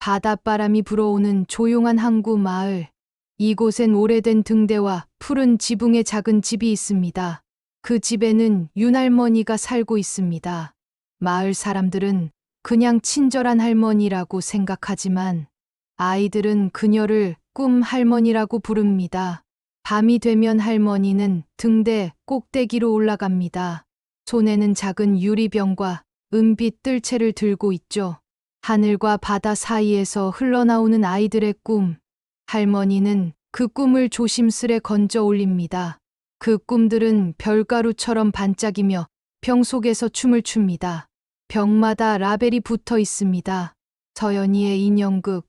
바닷바람이 불어오는 조용한 항구 마을. 이곳엔 오래된 등대와 푸른 지붕의 작은 집이 있습니다. 그 집에는 윤할머니가 살고 있습니다. 마을 사람들은 그냥 친절한 할머니라고 생각하지만 아이들은 그녀를 꿈 할머니라고 부릅니다. 밤이 되면 할머니는 등대 꼭대기로 올라갑니다. 손에는 작은 유리병과 은빛 뜰채를 들고 있죠. 하늘과 바다 사이에서 흘러나오는 아이들의 꿈. 할머니는 그 꿈을 조심스레 건져 올립니다. 그 꿈들은 별가루처럼 반짝이며 병 속에서 춤을 춥니다. 병마다 라벨이 붙어 있습니다. 서연이의 인형극,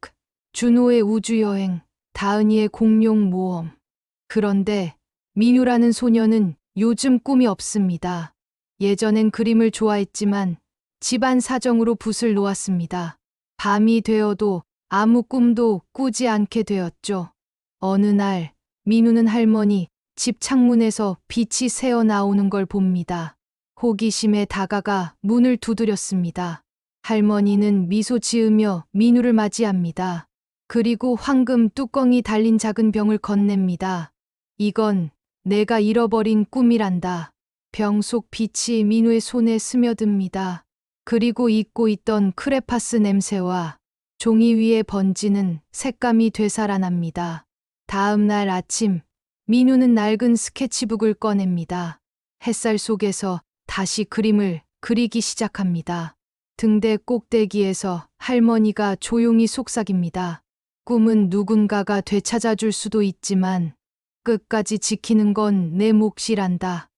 준호의 우주여행, 다은이의 공룡 모험. 그런데 민유라는 소녀는 요즘 꿈이 없습니다. 예전엔 그림을 좋아했지만 집안 사정으로 붓을 놓았습니다. 밤이 되어도 아무 꿈도 꾸지 않게 되었죠. 어느 날 민우는 할머니 집 창문에서 빛이 새어 나오는 걸 봅니다. 호기심에 다가가 문을 두드렸습니다. 할머니는 미소 지으며 민우를 맞이합니다. 그리고 황금 뚜껑이 달린 작은 병을 건넵니다. 이건 내가 잃어버린 꿈이란다. 병 속 빛이 민우의 손에 스며듭니다. 그리고 잊고 있던 크레파스 냄새와 종이 위에 번지는 색감이 되살아납니다. 다음 날 아침, 민우는 낡은 스케치북을 꺼냅니다. 햇살 속에서 다시 그림을 그리기 시작합니다. 등대 꼭대기에서 할머니가 조용히 속삭입니다. 꿈은 누군가가 되찾아줄 수도 있지만 끝까지 지키는 건 내 몫이란다.